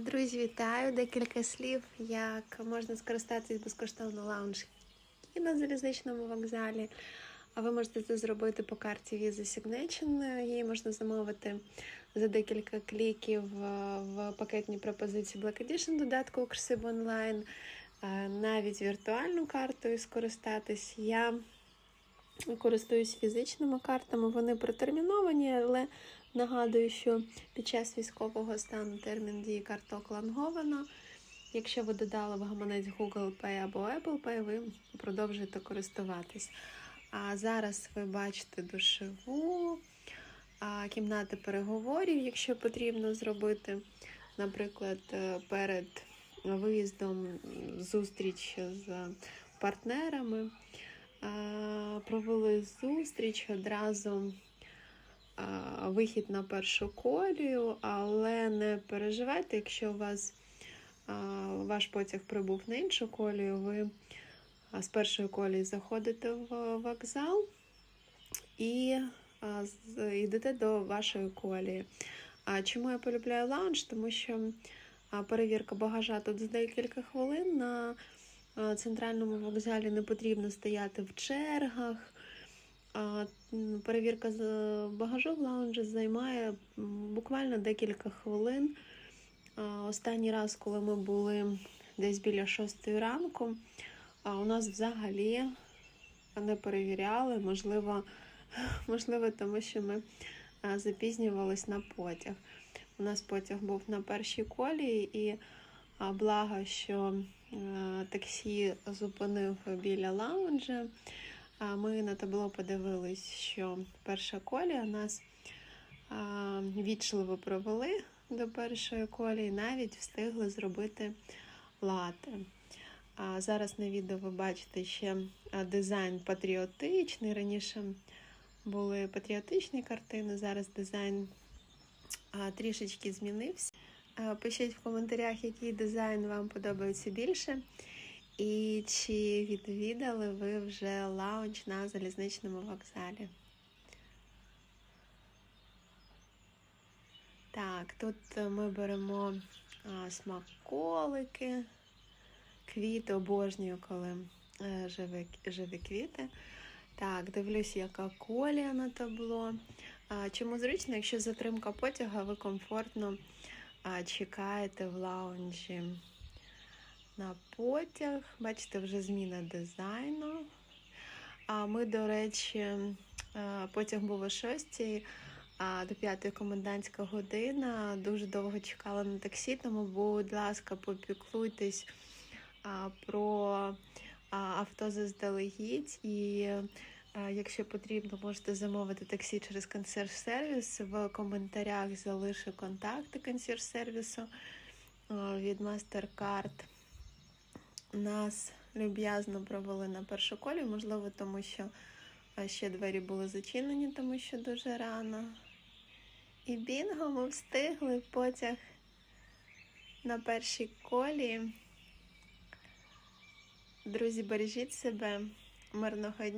Друзі, вітаю! Декілька слів, як можна скористатись безкоштовно лаунж і на залізничному вокзалі. А ви можете це зробити по карті Visa Signature. Її можна замовити за декілька кліків е, в пакетній пропозиції Black Edition додатку Укрсиб онлайн, Е, навіть віртуальну картою скористатись. Я користуюсь фізичними картами, вони протерміновані, але нагадую, що під час військового стану термін дії карток ланговано. Якщо ви додали в гаманець Google Pay або Apple Pay, ви продовжуєте користуватись. А зараз ви бачите душеву, кімнати переговорів, якщо потрібно зробити, наприклад, е, перед виїздом зустріч з партнерами. Провели зустріч одразу вихід на першу колію, але не переживайте, якщо у вас ваш потяг прибув на іншу колію, ви з першої колії заходите в вокзал і йдете до вашої колії. А чому я полюбляю лаунж? Тому що перевірка багажа тут за декілька хвилин. На центральному вокзалі не потрібно стояти в чергах. А, Перевірка з багажу в лаунжі займає буквально декілька хвилин. Останній раз, коли ми були десь біля 6 ранку, у нас взагалі не перевіряли, можливо, можливо, тому що ми запізнювались на потяг. У нас потяг був на першій колії, і благо, що таксі зупинив біля лаунжа. Ми на табло подивились, що перша колія нас вічливо провели до першої колії, навіть встигли зробити лати. А зараз на відео ви бачите ще дизайн патріотичний. Раніше були патріотичні картини, зараз дизайн трішечки змінився. Пишіть в коментарях, який дизайн вам подобається більше. І чи відвідали ви вже лаунч на залізничному вокзалі? Так, тут е, ми беремо а, смаколики, квіти, обожнюю, коли е, живі, живі квіти. Так, дивлюсь, яка колія на табло. А, чому зручно, якщо затримка потяга, ви комфортно а, чекаєте в лаунжі на потяг. Бачите, вже зміна дизайну. А ми, до речі, е, потяг був о 6, до 5 комендантська година. Дуже довго чекала на таксі, тому, будь ласка, попіклуйтесь про авто заздалегідь. І якщо потрібно, можете замовити таксі через консьерж-сервіс. В коментарях залишу контакти консьерж-сервісу від MasterCard нас люб'язно провели на першу колі, можливо, тому що ще двері були зачинені, тому що дуже рано. І бінго ми встигли потяг на першій колі. Друзі, бережіть себе, мирного дня.